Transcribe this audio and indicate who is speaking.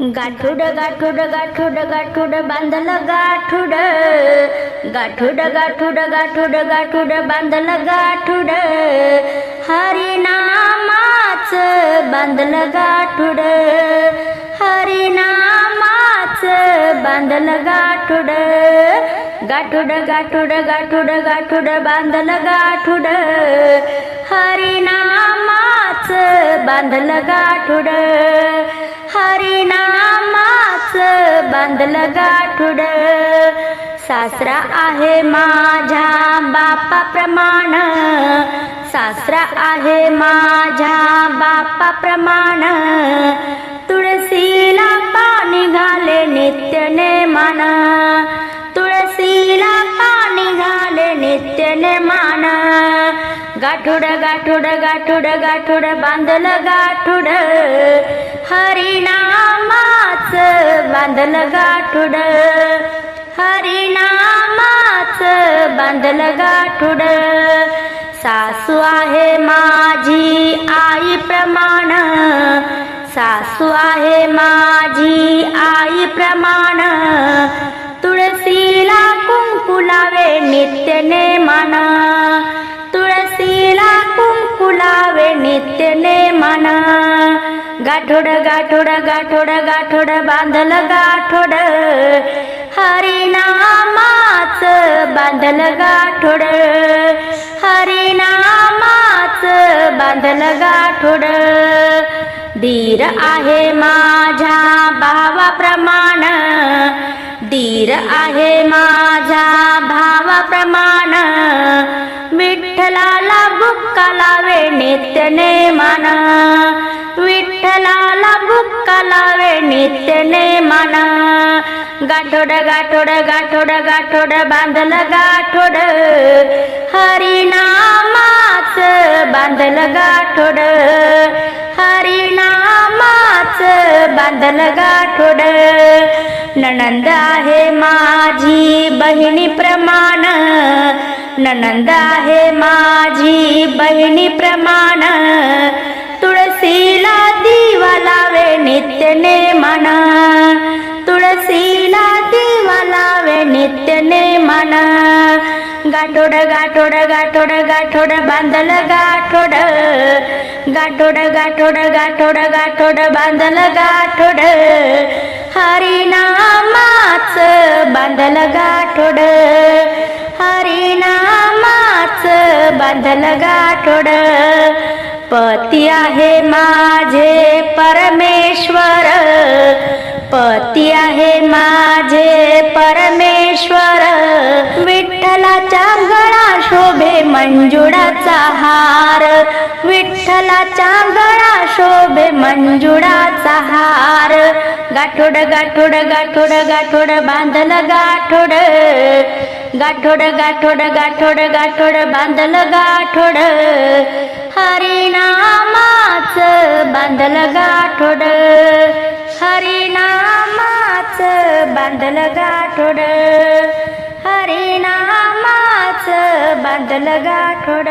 Speaker 1: गाठुड गाठुड गाठुड गाठुड बांधल गाठुड. गाठुड गाठुड गाठुड गाठुड बांधल गाठुड. हरिनामाच बांधल गाठुड. हरिनामाच बांधल गाठुड. गाठुड गाठुड गाठुड गाठुड बांधल गाठुड. हरिनामाच बांधल गाठुड. हरिनामाच बांधलं गाठुड. सासरा आहे माझ्या बापाप्रमाण. सासरा आहे माझ्या बापाप्रमाण. तुळशीला पाणी घाले नित्य नेमान. तुळशीला पाणी घाले नित्य नेमान. गाठुड गाठुड गाठुड गाठुड बांधल गाठुड. हरिणामाच बांधल गाठुड. हरिणामाच बांधल गाठुड. सासू आहे माझी आई प्रमाण. सासू आहे माझी आई प्रमाण. माना। गाठोड गाठोड गाठोड गाठोड बांधल गाठोड. हरिनामाच बांधल गाठोड. हरिनामाच बांधल गाठोड. धीर आहे माझ्या भावाप्रमाण. धीर आहे माझ्या लावे नित्य नेमाना विठ्ठलाला बुक्का लावे नित्य नेमाना गाठोड गाठोड गाठोड गाठोड बांधलं गाठोड. हरिनामाच बांधलं गाठोड. हरिनामाच बांधलं गाठोड. ननंद आहे माझी बहिणी प्रमाण. ननंद आहे माझी बहिणी प्रमाण तुळशीला दिवा लावे नित्य नेमान. तुळशीला दिवा लावे नित्य नेमान. गाठोड गाठोड गाठोड गाठोड बांधलं गाठोड. गाठोड गाठोड गाठोड गाठोड बांधलं गाठोड. हरिनामाच बांधलं गाठोड. हरि बांधल गाठोड. पती आहे माझे परमेश्वर. पती आहे माझे परमेश्वर. विठ्ठलाच्या गळा शोभे मंजुळाचा हार. विठ्ठलाच्या गळा शोभे मंजुळाचा हार. गाठोड गाठोड गाठोड गाठोड बांधल गाठोड. गाठोड गाठोड गाठोड गाठोड बांधल गाठोड. हरिनामाच बांधल गाठोड. हरिनामाच बांधल गाठोड. हरिनामाच बांधल गाठोड.